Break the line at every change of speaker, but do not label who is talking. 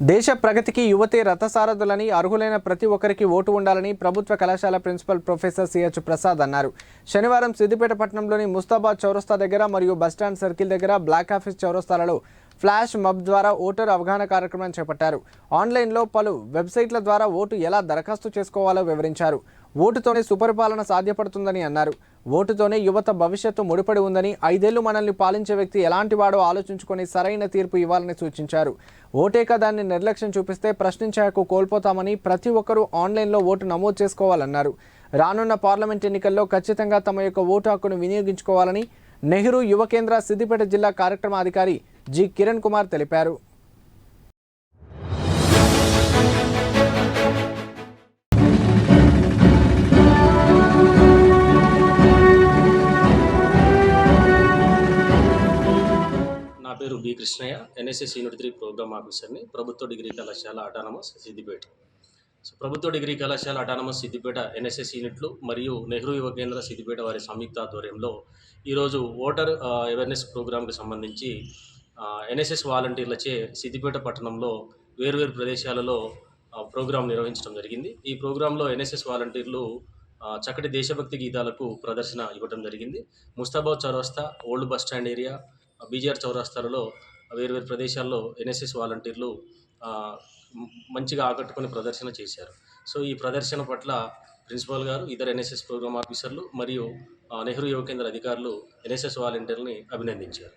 దేశ ప్రగతికి యువతే రథసారథులని అర్హులైన ప్రతి ఒక్కరికి ఓటు ఉండాలని ప్రభుత్వ కళాశాల ప్రిన్సిపల్ ప్రొఫెసర్ సిహెచ్ ప్రసాద్ అన్నారు. శనివారం సిద్దిపేట పట్టణంలోని ముస్తాబాద్ చౌరస్తా దగ్గర మరియు బస్టాండ్ సర్కిల్ దగ్గర బ్లాక్ ఆఫీస్ చౌరస్తాలలో ఫ్లాష్ మబ్ ద్వారా ఓటర్ అవగాహన కార్యక్రమం చేపట్టారు. ఆన్లైన్లో పలు వెబ్సైట్ల ద్వారా ఓటు ఎలా దరఖాస్తు చేసుకోవాలో వివరించారు. ఓటుతోనే సుపరిపాలన సాధ్యపడుతుందని అన్నారు. ఓటుతోనే యువత భవిష్యత్తు ముడిపడి ఉందని ఐదేళ్ళు మనల్ని పాలించే వ్యక్తి ఎలాంటి వాడో ఆలోచించుకొని సరైన తీర్పు ఇవ్వాలని సూచించారు. ఓటేక దాన్ని నిర్లక్ష్యం చూపిస్తే ప్రశ్నించే హక్కు కోల్పోతామని ప్రతి ఒక్కరూ ఆన్లైన్లో ఓటు నమోదు చేసుకోవాలన్నారు. రానున్న పార్లమెంట్ ఎన్నికల్లో ఖచ్చితంగా తమ యొక్క ఓటు హక్కును వినియోగించుకోవాలని నెహ్రూ యువ కేంద్ర సిద్దిపేట జిల్లా కార్యక్రమాధికారి జి కిరణ్ కుమార్ తెలిపారు.
నా పేరు B Krishnaiah. NSS unit three programme ఆఫీసర్ని. ప్రభుత్వ డిగ్రీ కళాశాల అటానమస్ సిద్దిపేట. సో ప్రభుత్వ డిగ్రీ కళాశాల అటానమస్ సిద్దిపేట ఎన్ఎస్ఎస్ యూనిట్లు మరియు నెహ్రూ యువ కేంద్ర సిద్దిపేట వారి సంయుక్త ఆధ్వర్యంలో ఈరోజు ఓటర్ అవేర్నెస్ ప్రోగ్రాంకి సంబంధించి ఎన్ఎస్ఎస్ వాలంటీర్లచే సిద్దిపేట పట్టణంలో వేర్వేరు ప్రదేశాలలో ప్రోగ్రాం నిర్వహించడం జరిగింది. ఈ ప్రోగ్రాంలో ఎన్ఎస్ఎస్ వాలంటీర్లు చక్కటి దేశభక్తి గీతాలకు ప్రదర్శన ఇవ్వడం జరిగింది. ముస్తాబాద్ చౌరస్తా old bus stand area BGR చౌరస్తాలలో వేరువేరు ప్రదేశాల్లో ఎన్ఎస్ఎస్ వాలంటీర్లు మంచిగా ఆకట్టుకొని ప్రదర్శన చేశారు. సో ఈ ప్రదర్శన పట్ల ప్రిన్సిపాల్ గారు ఇతర ఎన్ఎస్ఎస్ ప్రోగ్రామ్ ఆఫీసర్లు మరియు నెహ్రూ యువ కేంద్ర అధికారులు ఎన్ఎస్ఎస్ వాలంటీర్ని అభినందించారు.